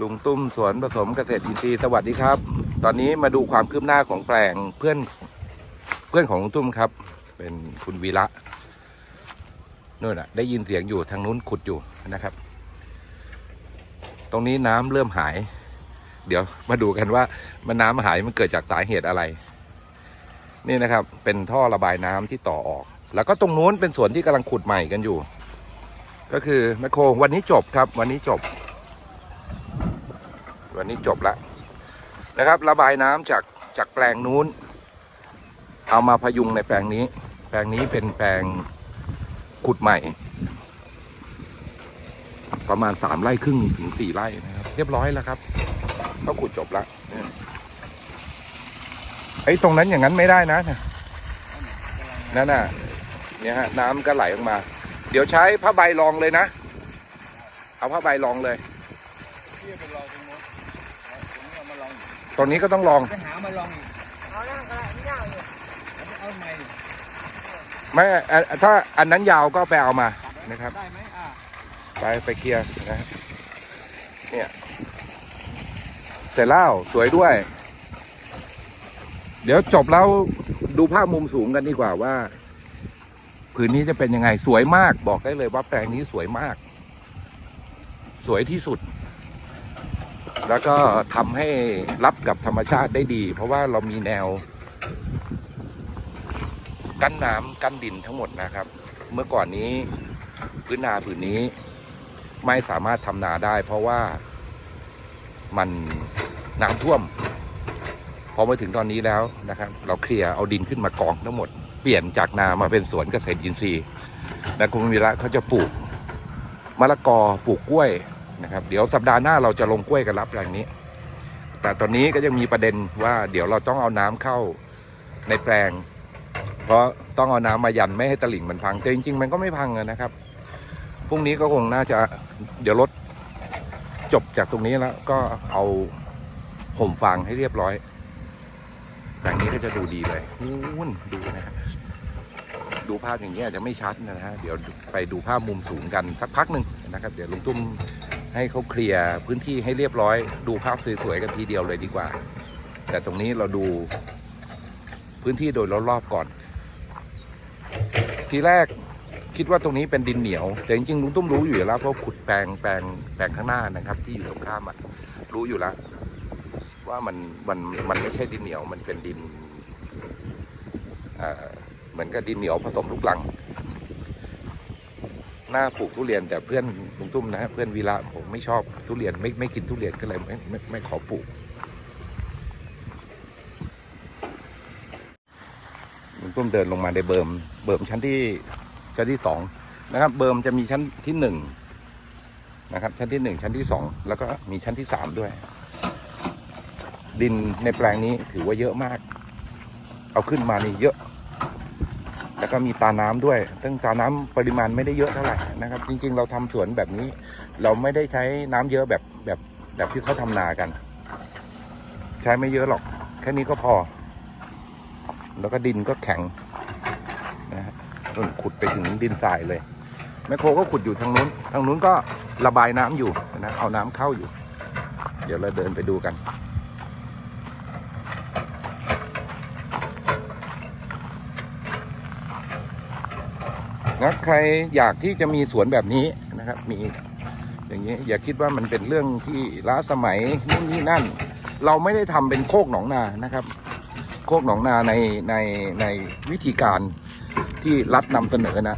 ลุงตุ้มสวนผสมเกษตรอินทรีย์สวัสดีครับ ตอนนี้มาดูความคืบหน้าของแปลงเพื่อนเพื่อนของลุงตุ้มครับ เป็นคุณวีระนู่นน่ะ ได้ยินเสียงอยู่ทางนู้นขุดอยู่นะครับ ตรงนี้น้ำเริ่มหาย เดี๋ยวมาดูกันว่ามันน้ำหายมันเกิดจากสาเหตุอะไร นี่นะครับ เป็นท่อระบายน้ำที่ต่อออก แล้วก็ตรงนู้นเป็นส่วนที่กำลังขุดใหม่กันอยู่ ก็คือแมคโครวันนี้จบครับ วันนี้จบ วันนี้จบแล้วนะครับ ระบายน้ำจากจากแปลงนู้น เอามาพยุงในแปลงนี้ แปลงนี้เป็นแปลงขุดใหม่ ประมาณสามไร่ครึ่งถึงสี่ไร่นะครับเรียบร้อยแล้วครับก็ขุดจบแล้วไอ้ตรงนั้นอย่างนั้นไม่ได้นะนั่นน่ะเนี่ยฮะน้ำก็ไหลออกมา เดี๋ยวใช้ผ้าใบรองเลยนะ เอาผ้าใบรองเลย มาลองอีกตรงนี้ก็ต้องลอง ไปหามาลองอีกเอานั่งก็ได้ไม่ยากเลยแล้วเอาใหม่ดิไม่อะถ้าอันนั้นยาวก็ไปเอามานะครับ ได้ไหมอ่าไปไปเคลียร์นะฮะเนี่ยเสร็จแล้วสวยด้วย เดี๋ยวจบแล้วดูภาพมุมสูงกันดีกว่าว่า ผืนนี้จะเป็นยังไงสวยมาก บอกได้เลยว่าแปลงนี้สวยมาก สวยที่สุด แล้วก็ทำให้รับกับธรรมชาติได้ดี เพราะว่าเรามีแนว กั้นน้ำกั้นดินทั้งหมดนะครับ เมื่อก่อนนี้พื้นนาผืนนี้ ไม่สามารถทำนาได้ เพราะว่ามันน้ำท่วม พอมาถึงตอนนี้แล้วนะครับ เราเคลียร์เอาดินขึ้นมากองทั้งหมด เปลี่ยนจากนามาเป็นสวนเกษตรอินทรีย์นะคุณวีระเขาจะปลูกมะละกอปลูกกล้วย นะครับ เดี๋ยวสัปดาห์หน้าเราจะลงกล้วยกันรับแปลงนี้ แต่ตอนนี้ก็ยังมีประเด็นว่าเดี๋ยวเราต้องเอาน้ำเข้าในแปลง เพราะต้องเอาน้ำมายันไม่ให้ตลิ่งมันพังแต่จริงๆ มันก็ไม่พังนะครับพรุ่งนี้ก็คงน่าจะเดี๋ยวรถจบจากตรงนี้แล้วก็เอาห่มฟางให้เรียบร้อยแบบนี้ก็จะดูดีเลยนู่นดูนะฮะดูภาพอย่างนี้อาจจะไม่ชัดนะฮะ เดี๋ยวไปดูภาพมุมสูงกันสักพักหนึ่งนะครับ เดี๋ยวลุงตุ้ม ให้เขาเคลียร์พื้นที่ให้เรียบร้อย ดูภาพสวยๆกันทีเดียวเลยดีกว่า แต่ตรงนี้เราดูพื้นที่โดยรอบๆก่อน ทีแรกคิดว่าตรงนี้เป็นดินเหนียว แต่จริงๆลุงตุ้มรู้อยู่แล้วเพราะขุดแปลงแปลงแปลงข้างหน้านะครับ ที่อยู่ตรงข้ามอะรู้อยู่แล้วว่ามันมันมันไม่ใช่ดินเหนียวมันเป็นดินเอ่อเหมือนกับดินเหนียวผสมลูกลัง หน้าปลูกทุเรียน แต่เพื่อนลุงตุ้มนะเพื่อนวีระผมไม่ชอบทุเรียนไม่ไม่กินทุเรียนก็เลยไม่ไม่ไม่ขอปลูกลุงตุ้มเดินลงมาในเบิร์มเบิร์มชั้นที่ชั้นที่สองนะครับ เบิร์มจะมีชั้นที่หนึ่งนะครับ ชั้นที่หนึ่งชั้นที่สองแล้วก็มีชั้นที่สามด้วย ดินในแปลงนี้ถือว่าเยอะมาก เอาขึ้นมานี่เยอะ แล้วก็มีตาน้ำด้วย ซึ่งตาน้ำปริมาณไม่ได้เยอะเท่าไหร่นะครับ จริง ๆ เราทำสวนแบบนี้ เราไม่ได้ใช้น้ำเยอะแบบแบบแบบที่เขาทำนากัน ใช้ไม่เยอะหรอก แค่นี้ก็พอ แล้วก็ดินก็แข็งนะฮะนู่นขุดไปถึงดินทรายเลยแมคโครก็ขุดอยู่ทางนู้น ทางนู้นก็ระบายน้ำอยู่นะเอาน้ำเข้าอยู่ เดี๋ยวเราเดินไปดูกัน นะใครอยากที่จะมีสวนแบบนี้นะครับ มีอย่างนี้อย่าคิดว่ามันเป็นเรื่องที่ล้าสมัยนู่นนี่นั่น เราไม่ได้ทำเป็นโคกหนองนานะครับ โคกหนองนาในในในวิธีการที่รัฐนำเสนอนะ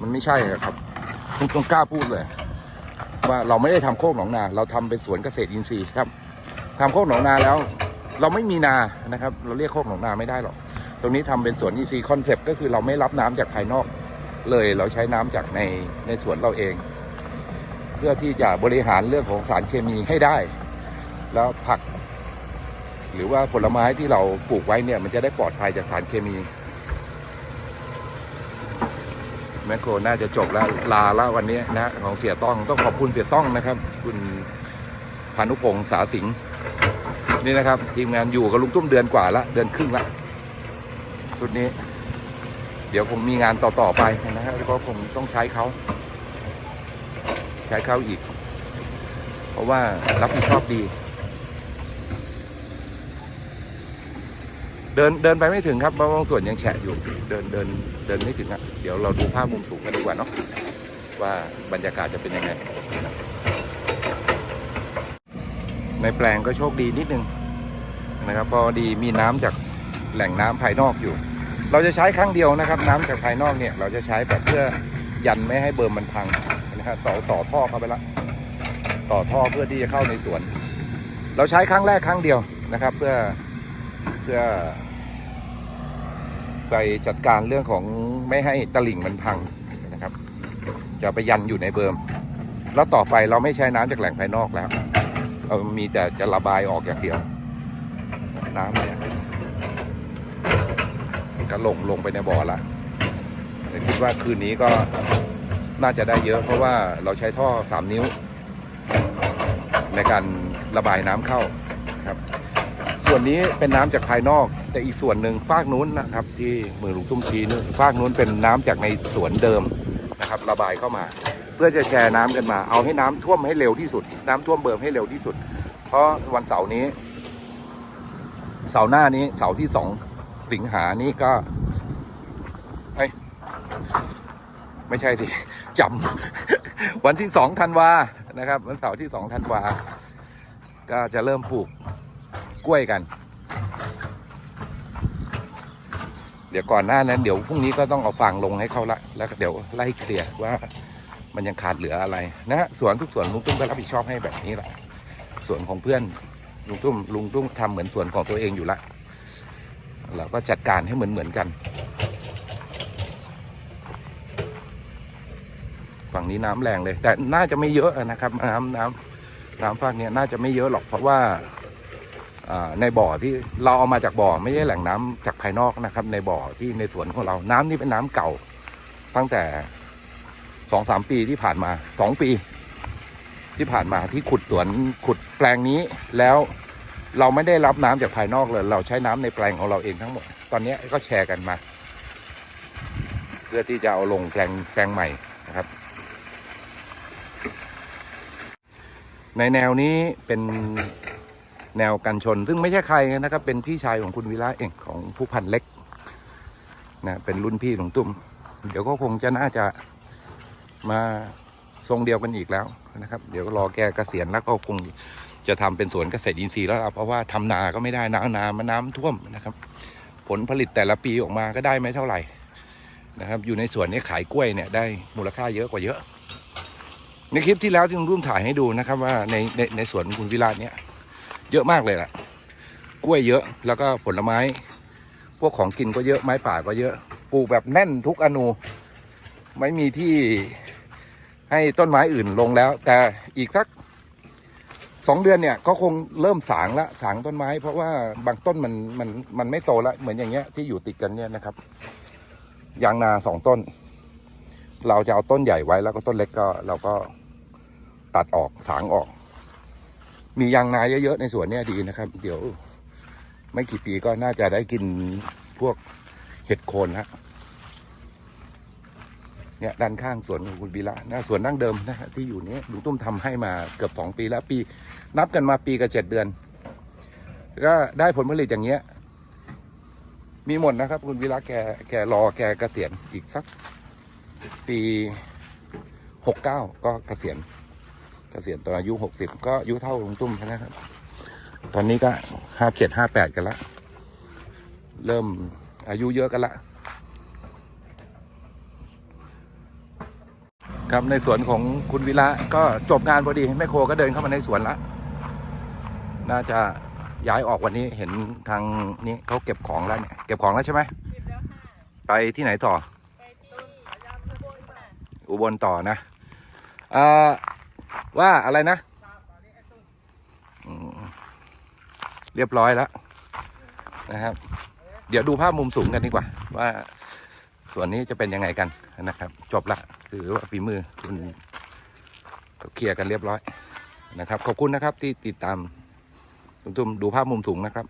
มันไม่ใช่ครับผมต้องกล้าพูดเลย ว่าเราไม่ได้ทำโคกหนองนา เราทำเป็นสวนเกษตรอินทรีย์ครับทำโคกหนองนาแล้ว เราไม่มีนานะครับ เราเรียกโคกหนองนาไม่ได้หรอกตรงนี้ทำเป็นสวนอินทรีย์คอนเซปต์ก็คือเราไม่รับน้ำจากภายนอก เลยเราใช้น้ำจากในในสวนเราเอง เพื่อที่จะบริหารเรื่องของสารเคมีให้ได้ แล้วผัก หรือว่าผลไม้ที่เราปลูกไว้เนี่ยมันจะได้ปลอดภัยจากสารเคมีแมคโครน่าจะจบแล้วลาแล้ววันนี้นะของเสียต้องต้องขอบคุณเสียต้องนะครับ คุณพานุพงศ์สาสิงนี่นะครับ ทีมงานอยู่กับลุงตุ้มเดือนกว่าละเดือนครึ่งละชุดนี้ เดี๋ยวผมมีงานต่อๆไปนะฮะแล้วก็ผมต้องใช้เขา ใช้เขาอีก เพราะว่ารับผิดชอบดี เดินเดินไปไม่ถึงครับบางส่วนยังแฉะอยู่ เดินเดินเดินไม่ถึงอะเดี๋ยวเราดูภาพมุมสูงกันดีกว่าเนาะว่าบรรยากาศจะเป็นยังไง ในแปลงก็โชคดีนิดนึงนะครับพอดีมีน้ำจากแหล่งน้ำภายนอกอยู่ เราจะใช้ครั้งเดียวนะครับ น้ำจากภายนอกเนี่ยเราจะใช้แบบเพื่อยันไม่ให้เบิร์มมันพังนะครับต่อต่อท่อเข้าไปละต่อท่อเพื่อที่จะเข้าในสวน เราใช้ครั้งแรกครั้งเดียวนะครับ เพื่อเพื่อ ไปจัดการเรื่องของไม่ให้ตลิ่งมันพังนะครับ จะไปยันอยู่ในเบิร์มแล้วต่อไปเราไม่ใช้น้ำจากแหล่งภายนอกแล้ว เรามีแต่จะระบายออกอย่างเดียว น้ำเนี่ย ก็ลงลงไปในบ่อละคิดว่าคืนนี้ก็น่าจะได้เยอะเพราะว่าเราใช้ท่อสามนิ้ว ในการระบายน้ำเข้าครับ ส่วนนี้เป็นน้ำจากภายนอก แต่อีกส่วนหนึ่งฟากนู้นนะครับ ที่มือหลุงตุ้มชีนู่นฟากนู้นเป็นน้ำจากในสวนเดิมนะครับ ระบายเข้ามา เพื่อจะแชร์น้ำกันมา เอาให้น้ำท่วมให้เร็วที่สุด น้ำท่วมเบิร์มให้เร็วที่สุด เพราะวันเสาร์นี้ เสาร์หน้านี้เสาร์ที่สอง สิงหานี้ก็เอ้ไม่ใช่ที่จำวันที่สองธันวานะครับ วันเสาร์ที่สองธันวา ก็จะเริ่มปลูกกล้วยกัน เดี๋ยวก่อนหน้านั้น เดี๋ยวพรุ่งนี้ก็ต้องเอาฟางลงให้เขาละแล้วเดี๋ยวไล่เคลียร์ว่ามันยังขาดเหลืออะไรนะฮะสวนทุกสวนลุงตุ้มก็รับผิดชอบให้แบบนี้แหละสวนของเพื่อนลุงตุ้มลุงตุ้มทำเหมือนสวนของตัวเองอยู่ละ เราก็จัดการให้เหมือนเหมือนกันฝั่งนี้น้ำแรงเลย แต่น่าจะไม่เยอะนะครับ น้ำน้ำน้ำฝั่งนี้น่าจะไม่เยอะหรอกเพราะว่าอ่าในบ่อที่เราเอามาจากบ่อไม่ใช่แหล่งน้ำจากภายนอกนะครับ ในบ่อที่ในสวนของเราน้ำนี่เป็นน้ำเก่า ตั้งแต่สองสามปีที่ผ่านมาสองปี ที่ผ่านมาที่ขุดสวนขุดแปลงนี้แล้ว เราไม่ได้รับน้ำจากภายนอกเลย เราใช้น้ำในแปลงของเราเองทั้งหมด ตอนนี้ก็แชร์กันมา เพื่อที่จะเอาลงแปลงแปลงใหม่นะครับ ในแนวนี้เป็นแนวกันชน ซึ่งไม่ใช่ใครนะครับ เป็นพี่ชายของคุณวิระเองของผู้พันเล็กนะเป็นรุ่นพี่ของตุ้ม เดี๋ยวก็คงจะน่าจะมาทรงเดียวกันอีกแล้วนะครับ เดี๋ยวรอแกเกษียณแล้วก็คง จะทำเป็นสวนเกษตรอินทรีย์แล้วเพราะว่าทำนาก็ไม่ได้น้ำนามันน้ำท่วมนะครับ ผลผลิตแต่ละปีออกมาก็ได้ไม่เท่าไหร่นะครับ อยู่ในสวนนี้ขายกล้วยเนี่ยได้มูลค่าเยอะกว่าเยอะ ในคลิปที่แล้วที่ลุงรุ่มถ่ายให้ดูนะครับ ว่าในในในสวนคุณวิราชเนี่ยเยอะมากเลยล่ะกล้วยเยอะแล้วก็ผลไม้ พวกของกินก็เยอะไม้ป่าก็เยอะปลูกแบบแน่นทุกอนูไม่มีที่ให้ต้นไม้อื่นลงแล้ว แต่อีกสัก สองเดือนเนี่ยก็คงเริ่มสางละสางต้นไม้ เพราะว่าบางต้นมันมันมันไม่โตละเหมือนอย่างเงี้ยที่อยู่ติดกันเนี่ยนะครับยางนาสองต้น เราจะเอาต้นใหญ่ไว้แล้วก็ต้นเล็กก็เราก็ตัดออกสางออก มียางนาเยอะๆในสวนเนี่ยดีนะครับ เดี๋ยว ไม่กี่ปีก็น่าจะได้กินพวกเห็ดโคนฮะ เนี่ยด้านข้างสวนของคุณบีละนะสวนดั้งเดิมนะฮะที่อยู่นี้ลุงตุ้มทำให้มาเกือบสองปีแล้วปี นับกันมาปีกับเจ็ดเดือน ก็ได้ผลผลิตอย่างเงี้ย มีหมดนะครับ คุณวีระแกแกรอแกเกษียณอีกสัก ปีหกเก้าก็เกษียณเกษียณตอนอายุหกสิบก็อายุเท่าลุงตุ้มนะครับ ตอนนี้ก็ห้าเจ็ดห้าแปดกันละ เริ่มอายุเยอะกันละ ครับในสวนของคุณวิระก็จบงานพอดีแม่โคก็เดินเข้ามาในสวนละน่าจะย้ายออกวันนี้เห็นทางนี้เขาเก็บของแล้วเนี่ยเก็บของแล้วใช่ไหมเก็บแล้วค่ะไปที่ไหนต่อไปต้นยางกระโบยค่ะอุบลต่อนะอ่าว่าอะไรนะอืมเรียบร้อยแล้วนะครับ เดี๋ยวดูภาพมุมสูงกันดีกว่า ว่าส่วนนี้จะเป็นยังไงกันนะครับ จบละ ถือว่าฝีมือคุณเคลียร์กันเรียบร้อยนะครับ ขอบคุณนะครับที่ติดตามตุ้มๆดูภาพมุมสูงนะครับ